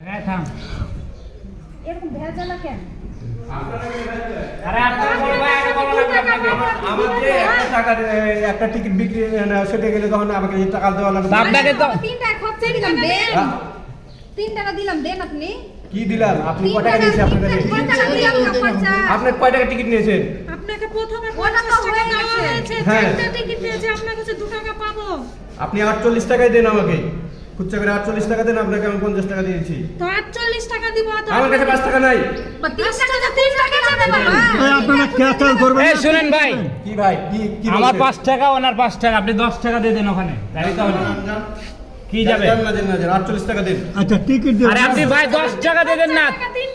হ্যাঁ এরকম ভেজালা কেন? আরে আপনার বড় ভাই আগে বলো লাগবে আপনাকে আমার যে একটা টিকিট বিক্রি সেটা গেলে তখন আমাকে টাকা দেওয়া লাগবে আপনাকে তো তিন টাকা খরচা দিলাম দেন। হ্যাঁ? তিন টাকা দিলাম দেন আপনি। কি দিলাম? আপনি তিন কয় টাকা টাকা নিয়েছেন আপনার কাছে? কয় টাকা আপনি কয় টিকিট নিয়েছেন? আপনাকে প্রথমে ওটা তো হয়ে গেছে। হ্যাঁ। টিকিট নিয়েছে আপনার কাছে দু টাকা পাবো। আপনি আটচল্লিশ টাকায় দেন আমাকে। খুচরা করে আটচল্লিশ টাকা দেন আপনাকে আমি পঞ্চাশ টাকা দিয়েছি। তো আটচল্লিশ টাকা দিব তো? আমার কাছে পাঁচ টাকা নাই। বা তিন টাকা তিন টাকা যাবে বাবা এই আপনারা ক্যাচাল করবেন এই? শুনেন ভাই। কি ভাই কি কি আমার বলছেন? পাঁচ টাকা ওনার পাঁচ টাকা। আপনি দশ টাকা দিয়ে দেন ওখানে। তাই তো হলো কি যাবে? দেন না দেন না দেন আটচল্লিশ টাকা দেন। আচ্ছা টিকিট দিয়ে আরে আপনি ভাই দশ টাকা দিয়ে দেন না।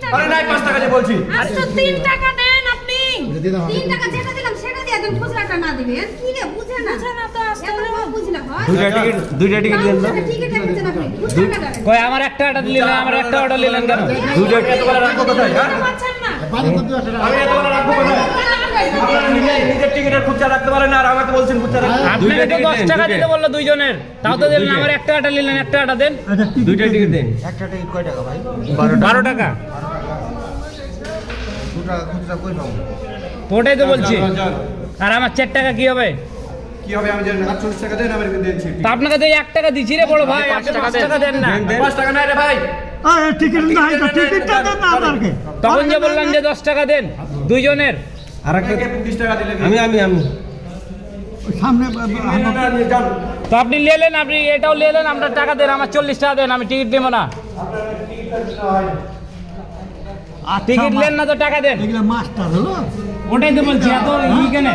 টাকা আরে নাই পাঁচ টাকা দিয়ে বলছি। আচ্ছা তিন টাকা টাকা যেটা দিলাম সেটা দিয়ে দেন খুচরাটা না দিবেন কি রে বুঝে না বুঝে না তো আসতে এত হলো। হয় দুইটা টিকিট দুইটা টিকিট দেন না টিকিট দিচ্ছেন আপনি কই আমার একটা অর্ডার দিলেন আমার একটা অর্ডার নিলেন কেন দুইটা করে রাখব কোথায় হ্যাঁ পাচ্ছেন না আমি এত রাখব কোথায় নিজের টিকিটের খুচরা রাখতে পারেন না আর আমাকে বলছেন খুচরা রাখতে আপনাকে তো দশ টাকা দিতে বলল দুইজনের তাও তো দিলেন আমার একটা নিলেন একটা দেন আচ্ছা দুইটা টিকিট দেন একটা টিকিট কয় টাকা ভাই ওটাই তো বলছি। আর আমার চার টাকা কি হবে? কি হবে? আমি জানি না। আটচল্লিশ টাকা দেন আমি দিয়েছি তা আপনাকে তো এক টাকা দিচ্ছি রে বড় ভাই। আপনি পাঁচ টাকা দেন না। পাঁচ টাকা নাই রে ভাই। আরে টিকিট নাই তো টিকিটটা দেন না আমাকে। তখন যে বললাম যে দশ টাকা দেন দুইজনের। আর একটা বিশ টাকা দিলে আমি আমি আমি। সামনে তো আপনি নিলেন আপনি এটাও নিলেন আপনার টাকা দেন আমার চল্লিশ টাকা দেন আমি টিকিট দেবো না। টিকিট নেন না তো টাকা দেন এগুলো মাস্টার হলো ওটাই তো বলছি এত ই কেন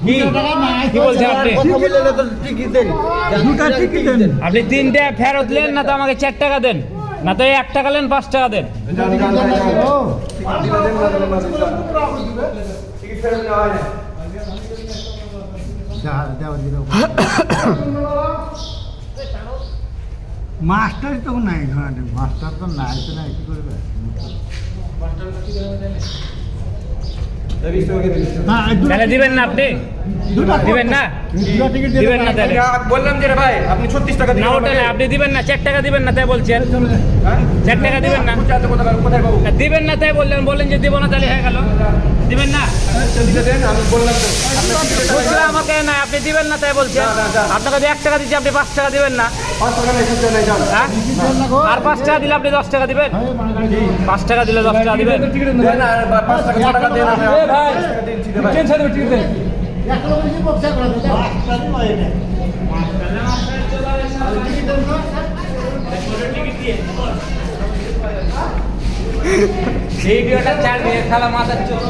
আপনি কথা বললে তো টিকিট দেন দুটা টিকিট দেন আপনি তিনটে ফেরত নেন না তো আমাকে চার টাকা দেন না তো এক টাকা নেন পাঁচ টাকা দেন যান যান যান টিকিট ফেরত নেওয়া হয় না মাস্টার তো নাই ঘরে মাস্টার তো নাই তো নাই কি করবে? হ্যাঁ দিবেন না আপনি? দিবেন না? দুটা টিকিট দিয়ে দিবেন না তাহলে। বললাম যে রে ভাই আপনি ছত্রিশ টাকা না আপনি দিবেন না চার টাকা দিবেন না তাই বলছেন চার টাকা দিবেন না। দিবেন না তাই বললেন বললেন যে দিব না তাহলে হয়ে গেল। দিবেন না? দিতে দেন আমি বললাম তো। খুচরা আমাকে না আপনি দিবেন না তাই বলছেন। আপনাকে যদি এক টাকা দিচ্ছি আপনি পাঁচ টাকা দিবেন না। হ্যাঁ? আর পাঁচ টাকা দিলে আপনি দশ টাকা দিবেন? পাঁচ টাকা দিলে দশ টাকা দিবেন। ভাই, ভিডিওটা ছাড়বে খালা মাথার চোখ